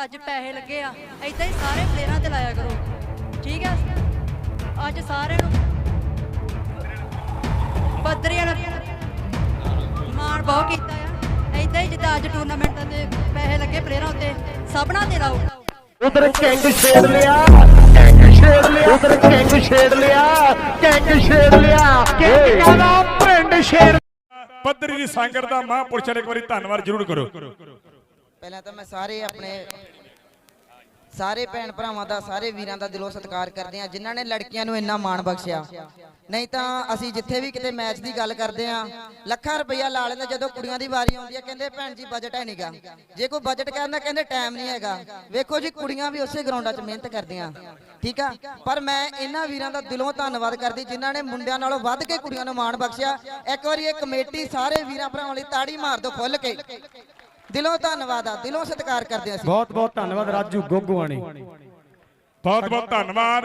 ਹੁਣ ਅੱਜ ਪੈਸੇ ਲੱਗੇ ਆ। ਐਦਾਂ ਹੀ ਸਾਰੇ ਪਲੇਅਰਾਂ ਤੇ ਲਾਇਆ ਕਰੋ। ਠੀਕ ਆ? ਅੱਜ ਸਾਰਿਆਂ ਨੂੰ ਪੱਧਰੀਆਂ ਨਾਲ ਮਾਣ ਬਹੁਤ ਕੀਤਾ ਆ। ਐਦਾਂ ਹੀ ਜਿੱਦਾਂ ਅੱਜ ਟੂਰਨਾਮੈਂਟਾਂ ਦੇ ਪੈਸੇ ਲੱਗੇ ਪਲੇਅਰਾਂ ਉੱਤੇ ਸਭਨਾਂ ਤੇ ਲਾਓ। ਉਧਰ ਕਿੰਗ ਛੇੜ ਲਿਆ। ਕਿੰਗ ਛੇੜ ਲਿਆ ਉਧਰ ਕਿੰਗ ਛੇੜ ਲਿਆ। ਕਿੰਗ ਛੇੜ ਲਿਆ। ਕਿੰਗ ਕਹਿੰਦਾ ਪਿੰਡ ਛੇੜ ਪੱਧਰੀ ਦੀ ਸੰਗਤ ਦਾ ਮਹਾਂਪੁਰਸ਼ਾਂ ਦਾ ਇੱਕ ਵਾਰੀ ਧੰਨਵਾਦ ਜ਼ਰੂਰ ਕਰੋ। ਪਹਿਲਾਂ ਤਾਂ ਮੈਂ ਸਾਰੇ ਆਪਣੇ ਸਾਰੇ ਭੈਣ ਭਰਾਵਾਂ ਦਾ, ਸਾਰੇ ਵੀਰਾਂ ਦਾ ਦਿਲੋਂ ਸਤਿਕਾਰ ਕਰਦੇ ਆ ਜਿਨ੍ਹਾਂ ਨੇ ਲੜਕੀਆਂ ਨੂੰ ਇੰਨਾ ਮਾਣ ਬਖਸ਼ਿਆ। ਨਹੀਂ ਤਾਂ ਅਸੀਂ ਜਿੱਥੇ ਵੀ ਕਿਤੇ ਮੈਚ ਦੀ ਗੱਲ ਕਰਦੇ ਆ ਲੱਖਾਂ ਰੁਪਈਆ ਲਾ ਲੈਂਦੇ ਜਦੋਂ ਕੁੜੀਆਂ ਦੀ ਵਾਰੀ ਆਉਂਦੀ ਹੈ, ਕਹਿੰਦੇ ਭੈਣ ਜੀ ਬਜਟ ਹੈ ਨਹੀਂਗਾ ਜੇ ਕੋਈ ਬਜਟ ਕਹਿੰਦਾ, ਕਹਿੰਦੇ ਟਾਈਮ ਨਹੀਂ ਹੈਗਾ। ਵੇਖੋ ਜੀ, ਕੁੜੀਆਂ ਵੀ ਉਸੇ ਗਰਾਊਂਡਾਂ 'ਚ ਮਿਹਨਤ ਕਰਦੀਆਂ। ਠੀਕ ਆ? ਪਰ ਮੈਂ ਇਹਨਾਂ ਵੀਰਾਂ ਦਾ ਦਿਲੋਂ ਧੰਨਵਾਦ ਕਰਦੀ, ਜਿਨ੍ਹਾਂ ਨੇ ਮੁੰਡਿਆਂ ਨਾਲੋਂ ਵੱਧ ਕੇ ਕੁੜੀਆਂ ਨੂੰ ਮਾਣ ਬਖਸ਼ਿਆ। ਇੱਕ ਵਾਰੀ ਇਹ ਕਮੇਟੀ ਸਾਰੇ ਵੀਰਾਂ ਭਰਾਵਾਂ ਲਈ ਤਾੜੀ ਮਾਰ ਦਿਓ ਖੁੱਲ ਕੇ। ਦਿਲੋਂ ਧੰਨਵਾਦ ਆ ਦਿਲੋਂ ਸਤਿਕਾਰ ਕਰਦੇ ਅਸੀਂ। ਬਹੁਤ ਬਹੁਤ ਧੰਨਵਾਦ ਰਾਜੂ ਗੋਗੂਆਣੀ ਬਹੁਤ ਬਹੁਤ ਧੰਨਵਾਦ।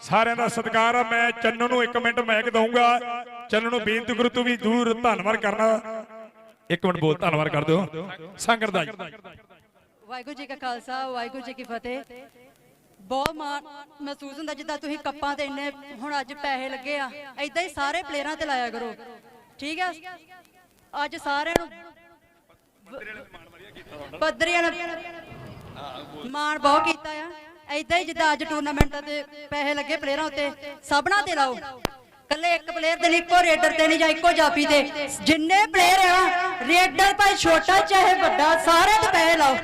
ਸਾਰਿਆਂ ਦਾ ਸਤਿਕਾਰ ਆ। ਮੈਂ ਚੰਨੂ ਨੂੰ 1 ਮਿੰਟ ਮੈਕ ਦਊਂਗਾ। ਚੰਨੂ ਨੂੰ ਬੇਨਤੀ ਕਰੂ ਤੂੰ ਵੀ ਜ਼ਰੂਰ ਧੰਨਵਾਦ ਕਰਨਾ। ਇੱਕ ਮਿੰਟ ਬੋਲ ਧੰਨਵਾਦ ਕਰ ਦਿਓ। ਸੰਗਤ ਦਾ ਜੀ। ਵਾਹਿਗੁਰੂ ਜੀ ਕਾ ਖਾਲਸਾ ਵਾਹਿਗੁਰੂ ਜੀ ਕੀ ਫਤਿਹ। ਬਹੁਤ ਮਾਣ ਮਹਿਸੂਸ ਹੁੰਦਾ ਜਿੱਦਾਂ ਤੁਸੀਂ ਕੱਪਾਂ ਤੇ ਇੰਨੇ ਹੁਣ ਅੱਜ ਪੈਸੇ ਲੱਗੇ ਆ। ਐਦਾਂ ਹੀ ਸਾਰੇ ਪਲੇਅਰਾਂ ਤੇ ਲਾਇਆ ਕਰੋ। ਠੀਕ ਆ? ਅੱਜ ਸਾਰਿਆਂ ਨੂੰ ਪੱਧਰੀਆਂ ਨਾਲ ਮਾਣ ਬਹੁਤ ਕੀਤਾ ਆ। ਐਦਾਂ ਹੀ ਜਿੱਦਾਂ ਅੱਜ ਟੂਰਨਾਮੈਂਟਾਂ ਤੇ ਪੈਸੇ ਲੱਗੇ ਪਲੇਅਰਾਂ ਉੱਤੇ ਸਭਨਾਂ ਤੇ ਲਾਓ। ਕੱਲੇ ਇੱਕ ਪਲੇਅਰ ਤੇ ਨਹੀਂ ਇੱਕੋ ਰੇਡਰ ਤੇ ਨਹੀਂ ਜਾਂ ਇੱਕੋ ਜਾਫੀ ਤੇ। ਜਿੰਨੇ ਪਲੇਅਰ ਆ, ਰੇਡਰ ਭਾਵੇਂ ਛੋਟਾ ਚਾਹੇ ਵੱਡਾ, ਸਾਰੇ ਤੇ ਪੈਸੇ ਲਾਓ।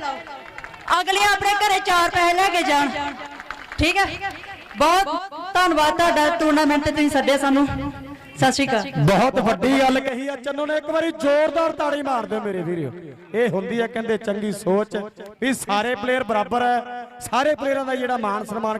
ਅਗਲੇ ਆਪਣੇ ਘਰੇ ਚਾਰ ਪੈਸੇ ਲੈ ਕੇ ਜਾਣ। ਠੀਕ ਹੈ? ਬਹੁਤ ਧੰਨਵਾਦ ਤੁਹਾਡਾ ਟੂਰਨਾਮੈਂਟ ਤੇ ਤੁਸੀਂ ਸੱਦਿਆ ਸਾਨੂੰ। ਸਤਿ ਸ਼੍ਰੀ ਅਕਾਲ। ਬਹੁਤ ਵੱਡੀ ਗੱਲ ਕਹੀ ਆ। ਚੰਨੂ ਨੇ ਇੱਕ ਵਾਰੀ ਜ਼ੋਰਦਾਰ ਤਾੜੀ ਮਾਰ ਦਿਓ ਮੇਰੇ ਵੀਰੋ ਇਹ ਹੁੰਦੀ ਹੈ ਕਹਿੰਦੇ ਚੰਗੀ ਸੋਚ ਵੀ ਸਾਰੇ ਪਲੇਅਰ ਬਰਾਬਰ ਹੈ ਸਾਰੇ ਪਲੇਅਰਾਂ ਦਾ ਜਿਹੜਾ ਮਾਣ ਸਨਮਾਨ